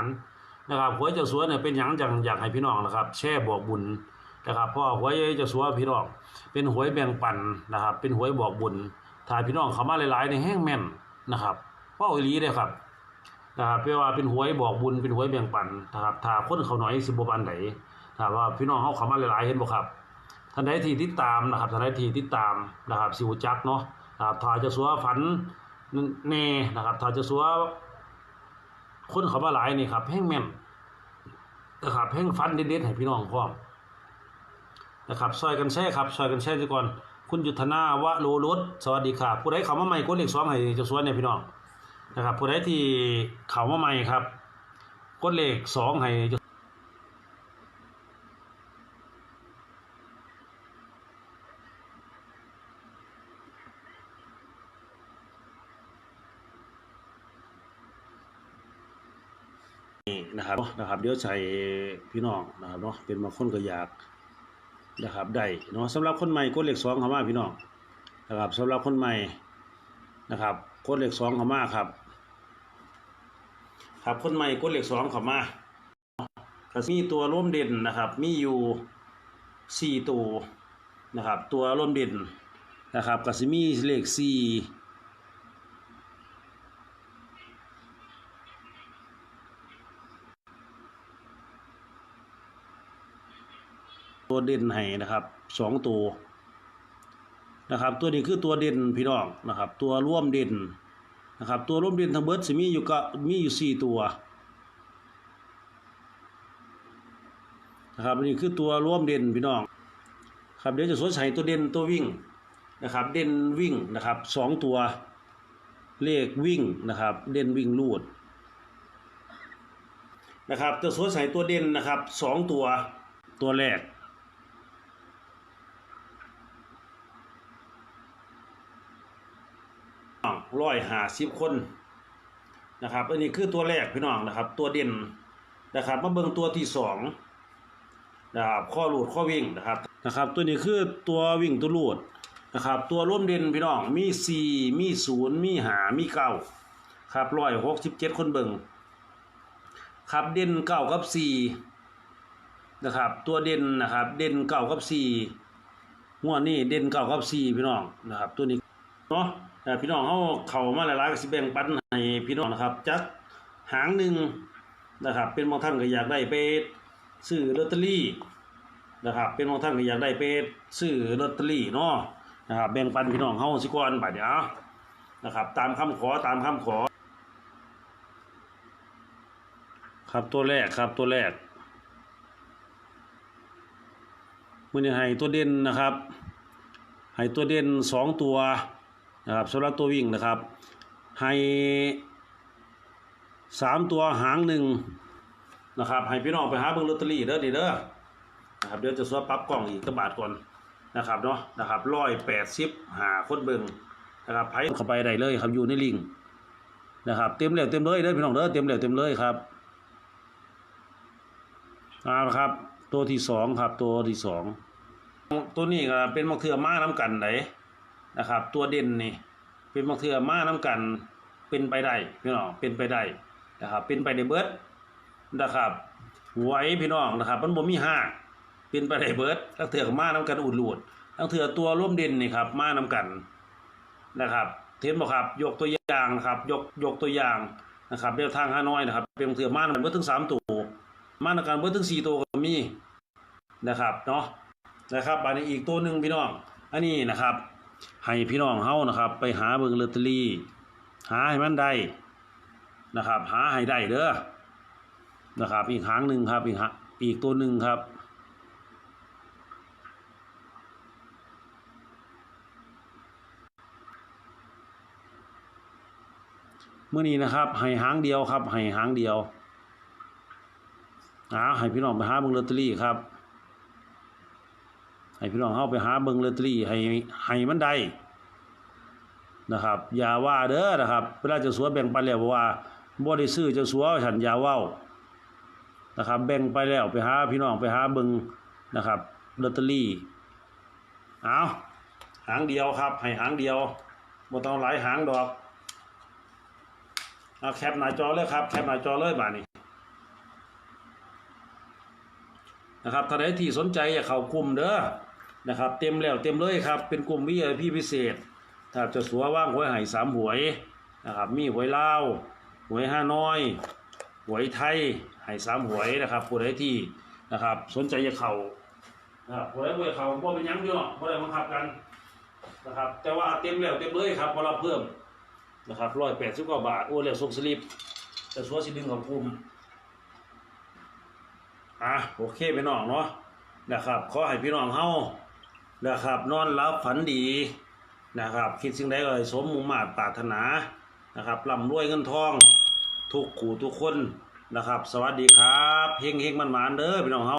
ารนะครับหวยเจ้าสัวเนี่ยเป็นหยังจังอยากให้พี่น้องนะครับ แช่บอกบุญนะครับเพราะว่าหวยเจ้าสัวพี่น้อง เป็นหวยแบ่งปันนะครับ เป็นหวยบอกบุญถ้ายพี่น้องเข้ามาหลายๆในแห้งแม่นนะครับเพราะอีหลีเด้อครับนะครับเพื่อว่าเป็นหวยบอกบุญเป็นหวยแบ่งปันนะครับถ้าคนเขาหน้อยสิบ่ปานใดถ้าว่าพี่น้องเขาเข้ามาหลายๆเห็นบ่ครับท่านใดที่ติดตามนะครับท่านใดที่ติดตามนะครับสิวจักเนาะนะครับถ้าเจะสัวฝันแน่นะครับถ้าเจะสัว คนเขามาหลายนี่ครับแห้งแม่นนะครับแห้งฟันเด็ดๆให้พี่น้องพร้อมนะครับซอยกันแช่ครับซอยกันแช่ดีก่อน คุณยุทธนาวะโลรสสวัสดีครับผู้ใดเขามาใหม่กดเลขสองให้เจ้าสวนเนี่ยพี่น้องนะครับผู้ใดที่เขามาใหม่ครับกดเล็กสองให้ นี่นะครับนะครับ เดี๋ยวใส่พี่น้องนะครับเนาะเป็นบางคนก็อยากนะครับได้เนาะสำหรับคนใหม่กดเลขสองเข้ามาพี่น้องนะครับสำหรับคนใหม่นะครับกดเลขสองเข้ามาครับครับคนใหม่กดเลขสองเข้ามาก็มีตัวร่วมเด่นนะครับ มีอยู่สี่ตัวนะครับ ตัวร่วมเด่นนะครับก็สิมีเลขสี่ ตัวเด่นให้นะครับสองตัวนะครับ ตัวนี้คือตัวเด่นพี่น้องนะครับ ตัวร่วมเด่นนะครับ ตัวร่วมเด่นทั้งเบิดสิมีอยู่ก็มีอยู่สี่ตัวนะครับนนี้คือตัวร่วมเด่นพี่น้องครับเดี๋ยวจะสวดใส่ตัวเด่นตัววิ่งนะครับ เด่นวิ่งนะครับสองตัวเลขวิ่งนะครับ เด่นวิ่งลูดนะครับจะสวดใส่ตัวเด่นนะครับสองตัวตัวแรก ร้อยหาสิบคนนะครับอันนี้คือตัวแรกพี่น้องนะครับ ตัวเด่นนะครับ มาเบิ่งตัวที่สองนะครับข้อหลุดข้อวิ่งนะครับนะครับ ตัวนี้คือตัววิ่งตัวหลุดนะครับ ตัวร่วมเด่นพี่น้องมีสี่มีศูนย์มีหามีเก้าครับร้อยหกสิบเจ็ดคนเบิ่งครับเด่นเก้ากับสี่นะครับ ตัวเด่นนะครับ เด่นเก้ากับสี่งวดนี้เด่นเก้ากับสี่พี่น้องนะครับ ตัวนี้เนาะ พี่น้องเขาเข้ามาหลายๆกสิแบ่งปันให้พี่น้องนะครับจักหางหนึ่งนะครับ เป็นบางท่านก็อยากได้ไปซื้อลอตเตอรี่นะครับ เป็นบางท่านก็อยากได้ไปซื้อลอตเตอรี่เนาะนะครับแบ่งปันพี่น้องเฮาสิก่อนบัดเดี๋ยวนะครับ ตามคำขอตามคำขอ ครับตัวแรกครับตัวแรกมือนี้ให้ตัวเด่นนะครับให้ตัวเด่นสองตัว นะครับสำหรับตัววิ่งนะครับ ให้สามตัวหางหนึ่งนะครับให้พี่น้องไปหาเบิ่งลอตเตอรี่เด้อดีเด้อนะครับเดี๋ยวจะสวดปรับกล้องอีกกระบาทก่อนนะครับเนาะนะครับร้อยแปดสิบหาคนเบิ่งนะครับไผเข้าไปได้เลยครับอยู่ในลิงนะครับเต็มแล้วเต็มเลยเด้อพี่น้องเด้อเต็มแล้วเต็มเลยครับเอาละครับ ตัวที่สองครับตัวที่สองตัวนี้ก็เป็นมะเขือม้าน้ำกันไหน นะครับ ตัวเด่นนี่เป็นบางเทือมาน้กันเป็นไปได้พี่น้องเป็นไปได้นะครับเป็นไปได้เบิดนะครับไหวพี่น้องนะครับ มันบ่มีห้าเป็นไปได้เบิดทั้งเทือมาน้กันอุดหลุดทั้งเทือตัวร่วมเด่นนี่ครับมาน้กันนะครับเห็นบ่ครับยกตัวอย่างนะครับยกยกตัวอย่างนะครับเรียทางฮานอยนะครับ เป็นบางเทือมาน้ำเบิดถึงสามตัวมาน้ำกันเบิดถึงสี่ตัวก็มีนะครับเนาะนะครับอันนี้อีกตัวหนึ่งพี่น้อง อันนี้นะครับ ให้พี่น้องเฮานะครับ ไปหาเบิงลอตเตอรี่ หาให้มันได้นะครับ หาให้ได้เด้อนะครับ อีกหางหนึ่งครับ อีกหอีกตัวหนึ่งครับเมื่อนี้นะครับให้หางเดียวครับให้หางเดียวหาให้พี่น้องไปหาเบิงลอตเตอรี่ครับ ให้พี่น้องเข้าไปหาเบิ่งลอตเตอรี่ให้ให้มันได้นะครับ อย่าว่าเด้อนะครับ เวลาเจะสัวแบ่งไปแล้วว่าบ่ได้ซื้อเจะสัวฉันอย่าว้านะครับ แบ่งไปแล้วไปหาพี่น้องไปหาเบิงนะครับลอตเตอรี่เอาหางเดียวครับ ให้หางเดียวบ่ต้องหลายหางดอกเอาแคปหน้าจอเลยครับ แคปหน้าจอเลยบานี้นะครับท่านใดที่สนใจอย่าเข้ากลุ่มเด้อ นะครับ เต็มแล้วเต็มเลยครับ เป็นกลุ่ม VIP พิเศษ ถ้าจะสัวว่างหวยไห่สามหวยนะครับ มีหวยลาวหวยห้าน้อย หวยไทยไห่สามหวยนะครับผู้ใดที่นะครับ สนใจจะเข้านะครับผู้ใดบ่อยเข้าบ่เป็นยังอยู่เนาะบ่ได้บังคับกันนะครับ แต่ว่าเต็มแล้วเต็มเลยครับบ่รับเพิ่มนะครับ189บกว่าบาท โอ้แล้วส่งสลิปแต่สัวสิดึงของกลุ่มอะโอเคพี่น้องเนาะนะครับขอให้พี่น้องเฮา นะครับ นอนหลับฝันดีนะครับ คิดสิ่งใดก็ให้สมมุ่งมาตรปรารถนานะครับร่ำรวยเงินทอง ทุกขู่ทุกคนนะครับ สวัสดีครับเฮงเฮงมันมานเด้อพี่น้องเฮา